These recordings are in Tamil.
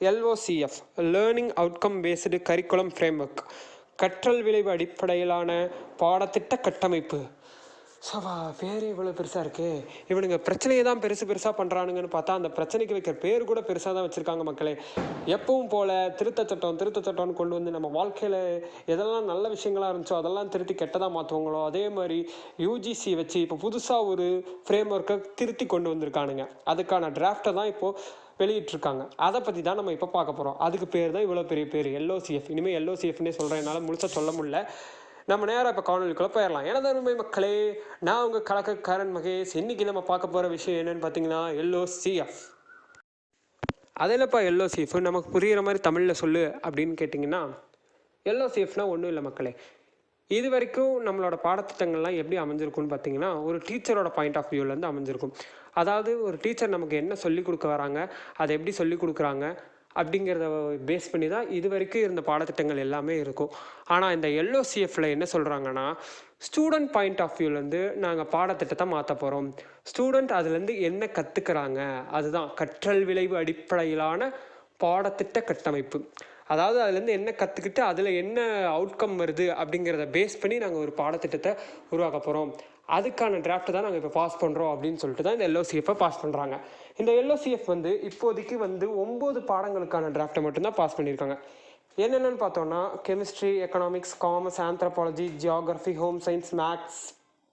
L O C F learning outcome based curriculum framework கற்றல் விளைவு அடிப்படையிலான பாடத்திட்ட கட்டமைப்பு. சவா பேர் இவ்வளோ பெருசாக இருக்குது இவனுங்க பிரச்சனையை தான் பெருசு பெருசாக பண்ணுறானுங்கன்னு பார்த்தா அந்த பிரச்சனைக்கு வைக்கிற பேர் கூட பெருசாக தான் வச்சுருக்காங்க மக்களே. எப்பவும் போல் திருத்த சட்டம் திருத்த சட்டம்னு கொண்டு வந்து நம்ம வாழ்க்கையில் எதெல்லாம் நல்ல விஷயங்களாக இருந்துச்சோ அதெல்லாம் திருத்தி கெட்டதாக மாற்றுவாங்களோ அதே மாதிரி யூஜிசி வச்சு இப்போ புதுசாக ஒரு ஃப்ரேம் ஒர்க்கை திருத்தி கொண்டு வந்திருக்கானுங்க. அதுக்கான டிராஃப்டை தான் இப்போது வெளியிட்டிருக்காங்க. அதை பற்றி தான் நம்ம இப்போ பார்க்க போகிறோம் அதுக்கு பேர் தான் இவ்வளோ பெரிய பேர் எல்ஓசிஎஃப் இனிமேல் எல்ஓசிஎஃப்னே சொல்கிறதுனால முழுசாக சொல்ல முடியல. நம்ம நேராக இப்போ காணொலிக்குள்ளே போயிடலாம். எனது அருமை மக்களே நான் உங்கள் கலக்கக்காரன் மகேஷ். இன்னைக்கு நம்ம பார்க்க போகிற விஷயம் என்னன்னு பார்த்தீங்கன்னா எல்ஓசிஎஃப் அதிலப்பா எல்ஓசிஎஃப் நமக்கு புரிகிற மாதிரி தமிழில் சொல்லு அப்படின்னு கேட்டிங்கன்னா எல்ஓசிஎஃப்னால் ஒன்றும் இல்லை மக்களே. இது வரைக்கும் நம்மளோட பாடத்திட்டங்கள்லாம் எப்படி அமைஞ்சிருக்கும்னு பார்த்தீங்கன்னா ஒரு டீச்சரோட பாயிண்ட் ஆஃப் வியூலேருந்து அமைஞ்சிருக்கும். அதாவது ஒரு டீச்சர் நமக்கு என்ன சொல்லிக் கொடுக்க வராங்க அதை எப்படி சொல்லிக் கொடுக்குறாங்க அப்படிங்கிறத பேஸ் பண்ணி தான் இது வரைக்கும் இருந்த பாடத்திட்டங்கள் எல்லாமே இருக்கும். ஆனால் இந்த எல்ஓசிஎஃப்பில் என்ன சொல்கிறாங்கன்னா ஸ்டூடெண்ட் பாயிண்ட் ஆஃப் வியூலேருந்து நாங்கள் பாடத்திட்டத்தை மாற்ற போகிறோம் ஸ்டூடெண்ட் அதுலேருந்து என்ன கற்றுக்கிறாங்க அதுதான் கற்றல் விளைவு அடிப்படையிலான பாடத்திட்ட கட்டமைப்பு. அதாவது அதுலேருந்து என்ன கற்றுக்கிட்டு அதில் என்ன அவுட்கம் வருது அப்படிங்கிறத பேஸ் பண்ணி நாங்கள் ஒரு பாடத்திட்டத்தை உருவாக்க போகிறோம் அதுக்கான டிராஃப்ட் தான் நாங்கள் இப்போ பாஸ் பண்ணுறோம் அப்படின்னு சொல்லிட்டு தான் இந்த எல்ஓசிஎஃப்பை பாஸ் பண்ணுறாங்க இந்த எல்ஓசிஎஃப் வந்து இப்போதைக்கு வந்து ஒம்பது பாடங்களுக்கான டிராஃப்டை மட்டும்தான் பாஸ் பண்ணியிருக்காங்க. என்னென்னு பார்த்தோன்னா chemistry economics commerce anthropology geography home science maths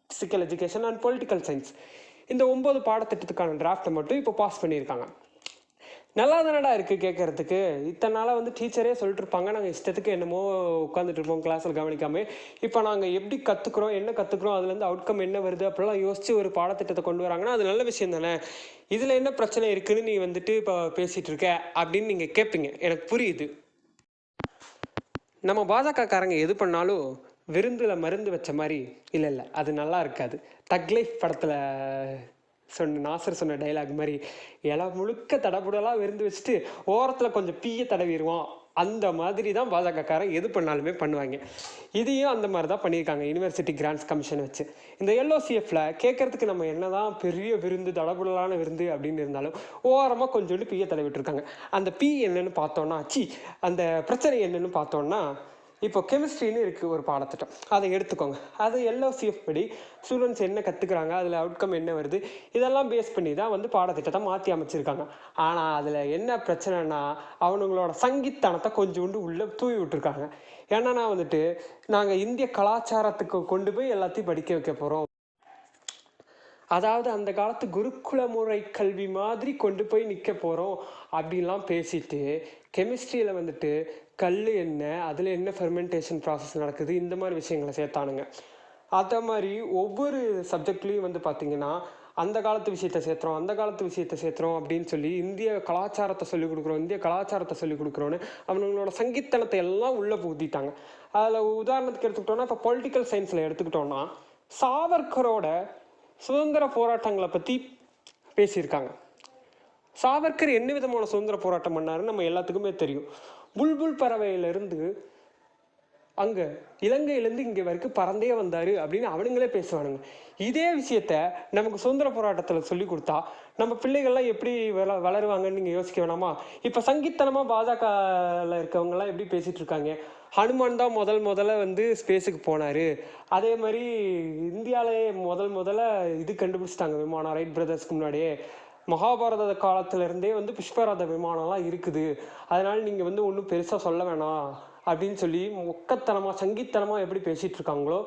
physical education and political science இந்த ஒம்பது பாடத்திட்டத்துக்கான டிராஃப்டை மட்டும் இப்போ பாஸ் பண்ணியிருக்காங்க. நல்லா தானடா இருக்குது கேட்குறதுக்கு இத்தனை நாளாக வந்து டீச்சரே சொல்லிட்டுருப்பாங்க. நாங்கள் இஷ்டத்துக்கு என்னமோ உட்காந்துட்டு இருப்போம் கிளாஸில் கவனிக்காமல் இப்போ நாங்கள் எப்படி கற்றுக்குறோம் என்ன கற்றுக்குறோம் அதுலேருந்து அவுட்கம் என்ன வருது அப்படிலாம் யோசித்து ஒரு பாடத்திட்டத்தை கொண்டு வராங்கன்னா அது நல்ல விஷயம் தானே? இதில் என்ன பிரச்சனை இருக்குதுன்னு நீ வந்துட்டு இப்போ பேசிகிட்டு இருக்க அப்படின்னு நீங்கள் கேட்பீங்க எனக்கு புரியுது. நம்ம பாஜகக்காரங்க எது பண்ணாலும் விருந்தில் மருந்து வச்ச மாதிரி இல்லை இல்லை. அது நல்லா இருக்காது. தக் லைஃப் படத்தில் சொன்ன நாசர் சொன்ன டைலாக் மாதிரி இலை முழுக்க தடபுடலாக விருந்து வச்சுட்டு ஓரத்தில் கொஞ்சம் பீய தடவிடுவான் அந்த மாதிரி தான் பாஜகக்காரன் எது பண்ணாலுமே பண்ணுவாங்க. இதையும் அந்த மாதிரி தான் பண்ணியிருக்காங்க யூனிவர்சிட்டி கிராண்ட்ஸ் கமிஷன் வச்சு. இந்த எல்ஓசிஎஃப்ல கேட்கறதுக்கு நம்ம என்ன தான் பெரிய விருந்து தடபுடலான விருந்து அப்படின்னு இருந்தாலும் ஓரமாக கொஞ்சோண்டு பீய தடவிட்டுருக்காங்க அந்த பீ என்னன்னு பார்த்தோன்னா சி அந்த பிரச்சனை என்னன்னு பார்த்தோன்னா இப்போ கெமிஸ்ட்ரின்னு இருக்குது ஒரு பாடத்திட்டம். அதை எடுத்துக்கோங்க. அது எல்ஓசிஎஃப் படி ஸ்டூடெண்ட்ஸ் என்ன கற்றுக்குறாங்க அதில் அவுட்கம் என்ன வருது இதெல்லாம் பேஸ் பண்ணி தான் வந்து பாடத்திட்டத்தை மாற்றி அமைச்சிருக்காங்க. ஆனால் அதில் என்ன பிரச்சனைனா அவனுங்களோட சங்கித்தனத்தை கொஞ்சோண்டு உள்ளே தூவி விட்டுருக்காங்க. என்னன்னா வந்துட்டு நாங்கள் இந்திய கலாச்சாரத்துக்கு கொண்டு போய் எல்லாத்தையும் படிக்க வைக்க போகிறோம் அதாவது அந்த காலத்து குருகுல முறை கல்வி மாதிரி கொண்டு போய் நிற்க போகிறோம் அப்படின்லாம் பேசிட்டு கெமிஸ்ட்ரியில் வந்துட்டு கல் என்ன அதில் என்ன ஃபெர்மெண்டேஷன் ப்ராசஸ் நடக்குது இந்த மாதிரி விஷயங்களை சேர்த்தானுங்க. அதே மாதிரி ஒவ்வொரு சப்ஜெக்ட்லேயும் வந்து பார்த்திங்கன்னா அந்த காலத்து விஷயத்த சேர்த்துறோம் அந்த காலத்து விஷயத்தை சேர்த்துறோம் அப்படின்னு சொல்லி இந்திய கலாச்சாரத்தை சொல்லிக் கொடுக்குறோம் இந்திய கலாச்சாரத்தை சொல்லிக் கொடுக்குறோன்னு அவங்களோட சங்கீத்தனத்தை எல்லாம் உள்ளே புகுத்திட்டாங்க. அதில் உதாரணத்துக்கு எடுத்துக்கிட்டோன்னா இப்போ பொலிட்டிக்கல் சயின்ஸில் எடுத்துக்கிட்டோன்னா சாவர்கரோட சுதந்திர போராட்டங்களை பற்றி பேசியிருக்காங்க. சாவர்கர் என்ன விதமான சுதந்திர போராட்டம் பண்ணாருன்னு நம்ம எல்லாத்துக்குமே தெரியும். புல்புல் பறவையிலிருந்து அங்கே இலங்கையிலேருந்து இங்கே வரைக்கும் பறந்தே வந்தார் அப்படின்னு அவனுங்களே பேசுவானுங்க. இதே விஷயத்த நமக்கு சுதந்திர போராட்டத்தில் சொல்லி கொடுத்தா நம்ம பிள்ளைகள்லாம் எப்படி வள வளருவாங்கன்னு நீங்கள் யோசிக்க வேணாமா? இப்போ சங்கித்தனமாக பாஜகவில் இருக்கவங்கலாம் எப்படி பேசிகிட்டு இருக்காங்க? ஹனுமான் தான் முதல் முதல்ல வந்து ஸ்பேஸுக்கு போனார். அதே மாதிரி இந்தியாவிலேயே முதல் முதல்ல இது கண்டுபிடிச்சிட்டாங்க விமானம் ரைட் பிரதர்ஸ்க்கு முன்னாடியே. மகாபாரத காலத்திலேருந்தே வந்து புஷ்பராத விமானம்லாம் இருக்குது. அதனால் நீங்கள் வந்து ஒன்றும் பெருசாக சொல்ல வேணாம். அப்படின்னு சொல்லி ஒக்கத்தனமாக சங்கித்தனமாக எப்படி பேசிகிட்டு இருக்காங்களோ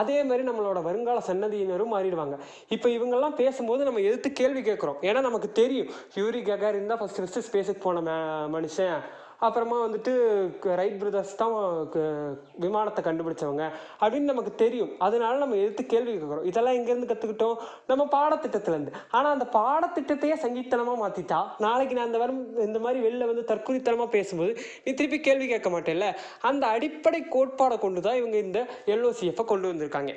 அதே மாதிரி நம்மளோட வருங்கால சன்னதியினரும் மாறிடுவாங்க. இப்போ இவங்கெல்லாம் பேசும்போது நம்ம எதிர்த்து கேள்வி கேட்குறோம். ஏன்னா நமக்கு தெரியும். யூரி ககாரின் தான் ஃபஸ்ட்டு ஃபஸ்ட்டு ஸ்பேஸுக்கு போன மனுஷன். அப்புறமா வந்துட்டு ரைட் பிரதர்ஸ் தான் க- விமானத்தை கண்டுபிடிச்சவங்க அப்படின்னு நமக்கு தெரியும். அதனால நம்ம எடுத்து கேள்வி கேட்குறோம். இதெல்லாம் எங்கேருந்து கற்றுக்கிட்டோம் நம்ம பாடத்திட்டத்துலேருந்து. ஆனால் அந்த பாடத்திட்டத்தையே சங்கீத்தனமாக மாற்றிட்டா நாளைக்கு நான் அந்த வரும் இந்த மாதிரி வெளில வந்து தற்குறித்தனமாக பேசும்போது நீ திருப்பி கேள்வி கேட்க மாட்டேல்ல? அந்த அடிப்படை கோட்பாடை கொண்டு தான் இவங்க இந்த எல்ஓசிஎஃப்பை கொண்டு வந்திருக்காங்க.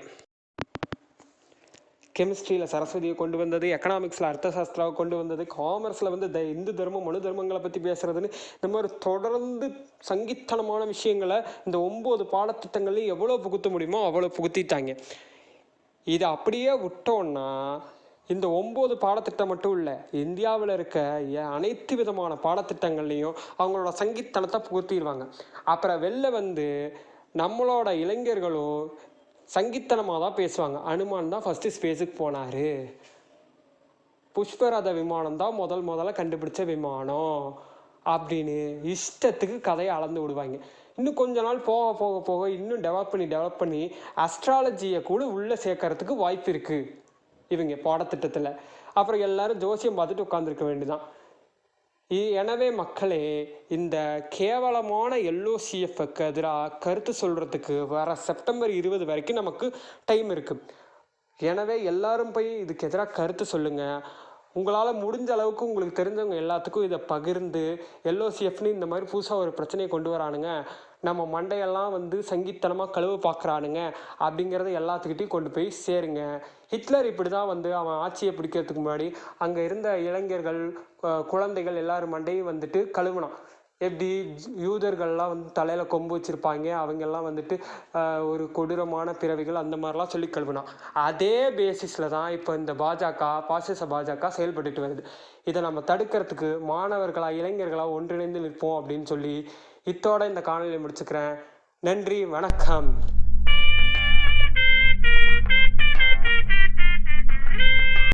கெமிஸ்ட்ரியில் சரஸ்வதியை கொண்டு வந்தது எக்கனாமிக்ஸில் அர்த்தசாஸ்திராவை கொண்டு வந்தது காமர்ஸில் வந்து த இந்து தர்மம் மனு தர்மங்களை பற்றி பேசுகிறதுன்னு இந்த மாதிரி தொடர்ந்து சங்கித்தனமான விஷயங்களை இந்த ஒம்பது பாடத்திட்டங்கள்லையும் எவ்வளோ புகுத்த முடியுமோ அவ்வளோ புகுத்திட்டாங்க. இதை அப்படியே விட்டோன்னா இந்த ஒம்பது பாடத்திட்டம் மட்டும் இல்லை இந்தியாவில் இருக்க அனைத்து விதமான பாடத்திட்டங்கள்லையும் அவங்களோட சங்கித்தனத்தை புகுத்திடுவாங்க. அப்புறம் வெளில வந்து நம்மளோட இளைஞர்களும் சங்கித்தனமாக தான் பேசுவாங்க. அனுமான் தான் ஃபஸ்ட்டு ஸ்பேஸுக்கு போனார். புஷ்பரத விமானம் தான் முதல் முதல்ல கண்டுபிடிச்ச விமானம் அப்படின்னு இஷ்டத்துக்கு கதையை அளந்து விடுவாங்க. இன்னும் கொஞ்ச நாள் போக போக போக இன்னும் டெவலப் பண்ணி டெவலப் பண்ணி அஸ்ட்ராலஜியை கூட உள்ளே சேர்க்கறதுக்கு வாய்ப்பு இருக்குது இவங்க பாடத்திட்டத்தில். அப்புறம் எல்லாரும் ஜோசியம் பார்த்துட்டு உட்காந்துருக்க வேண்டியதான் எனவே மக்களே இந்த கேவலமான எல்ஓசிஎஃப்க்கு எதிராக கருத்து சொல்கிறதுக்கு வர செப்டம்பர் இருபது வரைக்கும் நமக்கு டைம் இருக்குது எனவே எல்லாரும் போய் இதுக்கு எதிராக கருத்து சொல்லுங்கள் உங்களால் முடிஞ்ச அளவுக்கு உங்களுக்கு தெரிஞ்சவங்க எல்லாத்துக்கும் இதை பகிர்ந்து எல்ஓசிஎஃப்னு இந்த மாதிரி புதுசாக ஒரு பிரச்சனையை கொண்டு வரானுங்க. நம்ம மண்டையெல்லாம் வந்து சங்கித்தனமாக கழுவு பார்க்குறானுங்க அப்படிங்கிறத எல்லாத்துக்கிட்டையும் கொண்டு போய் சேருங்க. ஹிட்லர் இப்படி தான் வந்து அவன் ஆட்சியை பிடிக்கிறதுக்கு முன்னாடி அங்கே இருந்த இளைஞர்கள் குழந்தைகள் எல்லாரும் மண்டையும் வந்துட்டு கழுவுனான். எப்படி யூதர்கள்லாம் வந்து தலையில் கொம்பு வச்சுருப்பாங்க அவங்கெல்லாம் வந்துட்டு ஒரு கொடூரமான பிறவிகள் அந்த மாதிரிலாம் சொல்லி கழுவினான் அதே பேசிஸில் தான் இப்போ இந்த பாஜக பாசிச பாஜக செயல்பட்டுட்டு வருது. இதை நம்ம தடுக்கிறதுக்கு மாணவர்களாக இளைஞர்களாக ஒன்றிணைந்து நிற்போம் அப்படின்னு சொல்லி இத்தோட இந்த காணொலியை முடிச்சுக்கிறேன். நன்றி வணக்கம்.